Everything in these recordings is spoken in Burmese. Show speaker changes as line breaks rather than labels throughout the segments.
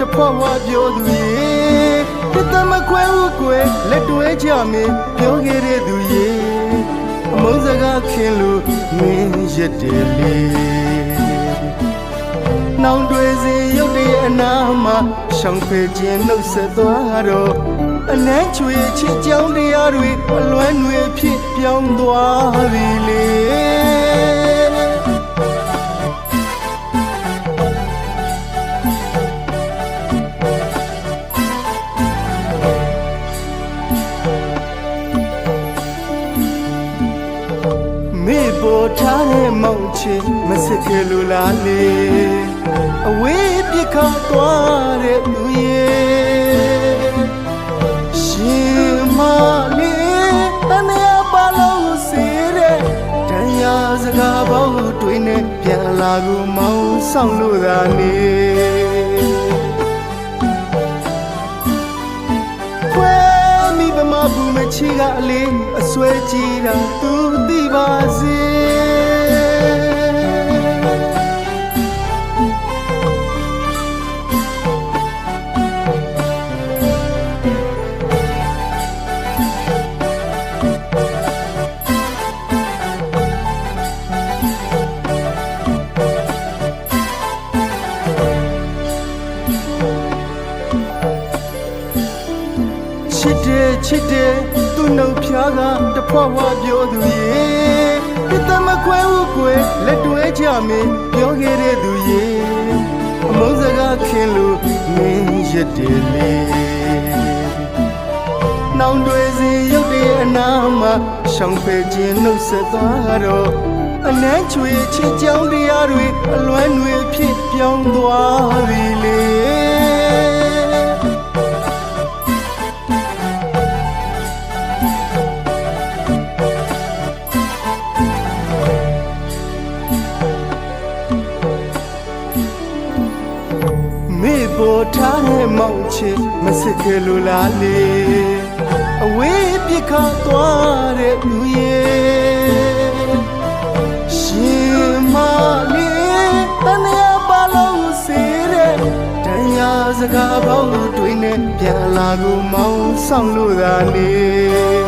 တဖွားဝါပြောသူရေတသမခွဲဦးကွယ်လက်တွဲကြမင်းပြောခဲ့တဲ့သူရေအမုန်းစကားခင်လို့မင်းရက်တယ်လေနောင်တွေစဉ်ရုပ်တည်းအနာမှာရှောင်ဖယ်ခြင်းနှုတ်ဆက်သွားတော့အနမ်းချွေချစ်ကြောင်းတရားတွေအလွမ်းတွေဖြစ်ပြောင်းသွားပြီလေ ထားတဲ့မောင်ချင်မစစ်ခဲ့လို့လားလေအဝေးပြခါသွားတဲ့သူရဲ့ရှင်မလေးတန်ရပါလို့စေတဲ့တန်ရာစကားပေါင်းတွေနဲ့ပြန်လာကူမောင်းဆောင်လို့သာနေခွဲမိဗမာဘူးမချီကအလေးအစွဲကြည့်တာသူသိပါစေ စ်တယ်ချစ်တယ်သူ့နှုတ်ဖျားကတဖွားဖွားပြောသူရေဒီတမခွဲဦးကွယ်လက်တွဲကြမင်းပြောခဲ့တဲ့သူရေအမုန်းစကားခင်လို့မင်းရက်တယ်လေနောင်တွေစဉ်ရုပ်တည်းအနာမှာရှောင်ဖယ်ခြင်းနှုတ်ဆက်သွားတော့အနမ်းချွေချစ်ကြောင်းတရားတွေအလွမ်းတွေဖြစ်ပြောင်းသွားပြီလေ မေပေါ်ထားတဲ့မောင်ချစ်မစစ်ခဲ့လို့လားလေအဝေးပြခါသွားတဲ့လူရဲ့ရှင်မလေးတန်ရပါလို့စေတဲ့တန်ရာစကားပေါင်းတွေနဲ့ပြန်လာကိုမောင်းဆောင်လို့သာနေ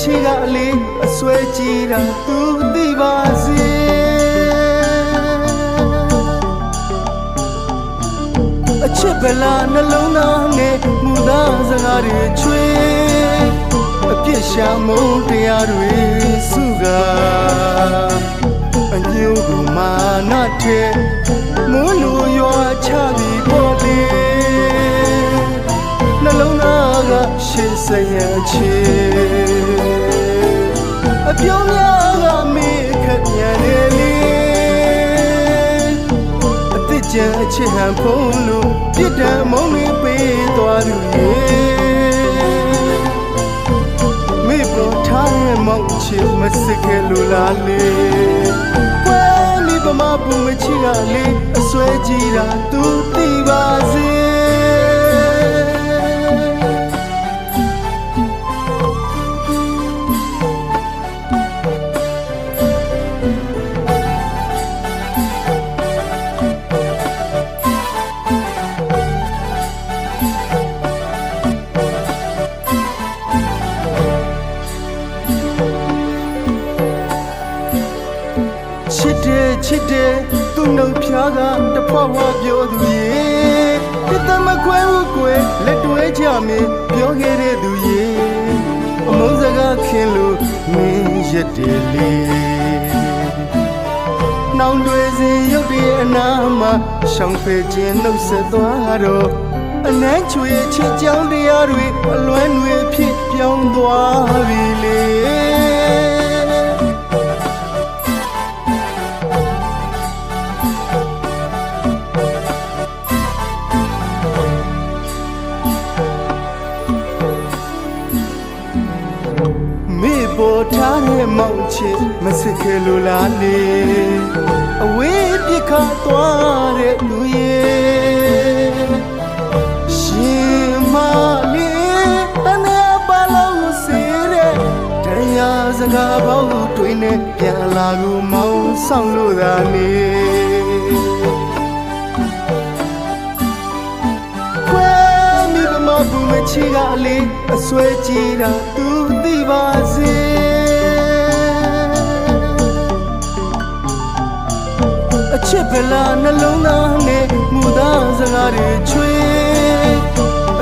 ချီကအလေးအစွဲကြည့်တာသူသိပါစေအချစ်ဗလာနှလုံးသားနဲ့မူသားစကားတွေချွေအပြစ်ရှာမုန်းတရားတွေစုကအညို့ကမာနတဲ့မွန်းလိုရွာချပြီးပေါ်လေနှလုံးသားကရှေ့စရချေ အပြုံးများကမေးခက်ပြန်နေလေအစ်စ်ကြံအချစ်ဟန်ဖုံးလို့ပြစ်ဒဏ်မုံလေးပေးသွားသူရေမေပေါ်ထားရဲ့မောင်ချစ်မစစ်ခဲ့လို့လားလေကွယ်မိပမာပူမချီကလေအစွဲကြည့်တာသူသိပါစေ နှုတ်ဖျားကတဖွားဖွားပြောသူရေဒီတမခွဲဦးကွယ်လက်တွဲကြမင်းပြောခဲ့တဲ့သူရေအမုန်းစကားခင်လို့မင်းရက်တယ်လေနောင်တွေစဉ်ရုပ်တည်းအနာမှာရှောင်ဖယ်ခြင်းနှုတ်ဆက်သွားတော့အနမ်းချွေချစ်ကြောင်းတရားတွေအလွမ်းတွေဖြစ်ပြောင်းသွားပြီလေ မောင်ချစ်မစစ်ခဲ့လို့လားလေအဝေးပြခါသွားတဲ့လူရဲ့ရှင်မလေးတန်ရပါလို့စေတဲ့တရားစကားပေါင်းတွေနဲ့ပြန်လာကိုမောင်းဆောင်လို့သာနေခွဲမိဘမဘူးမချီကလေးအစွဲကြည့်တာသူသိပါစေ ချစ်ဗလာနှလုံးသားနဲ့မူသားစကားတွေချွေ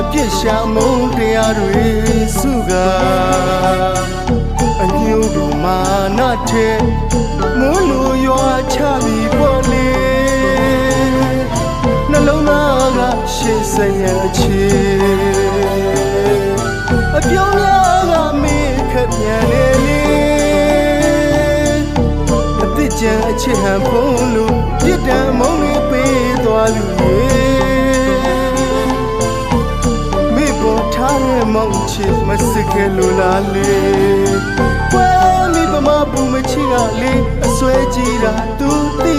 အပြစ်ရှာမုန်းတရားတွေစုကားအညို့တို့မာနတဲ့မွန်းလိုရွာချပြီးပေါ်လေနှလုံးသားကရှေ့ဆက်ရချေအပြောင်းများကမေးခက်ပြန်နေလေအစ်စ်ကြံအချစ်ဟန်ဖုံးလို့ ပြစ်ဒဏ်မုံလေးပေးသွားလူရေမေပေါ်ထားတဲ့မောင်ချစ်မစစ်ခဲလို့လားလေကွယ်မိပမပူမချီကလေအစွဲကြီးတာသူသိ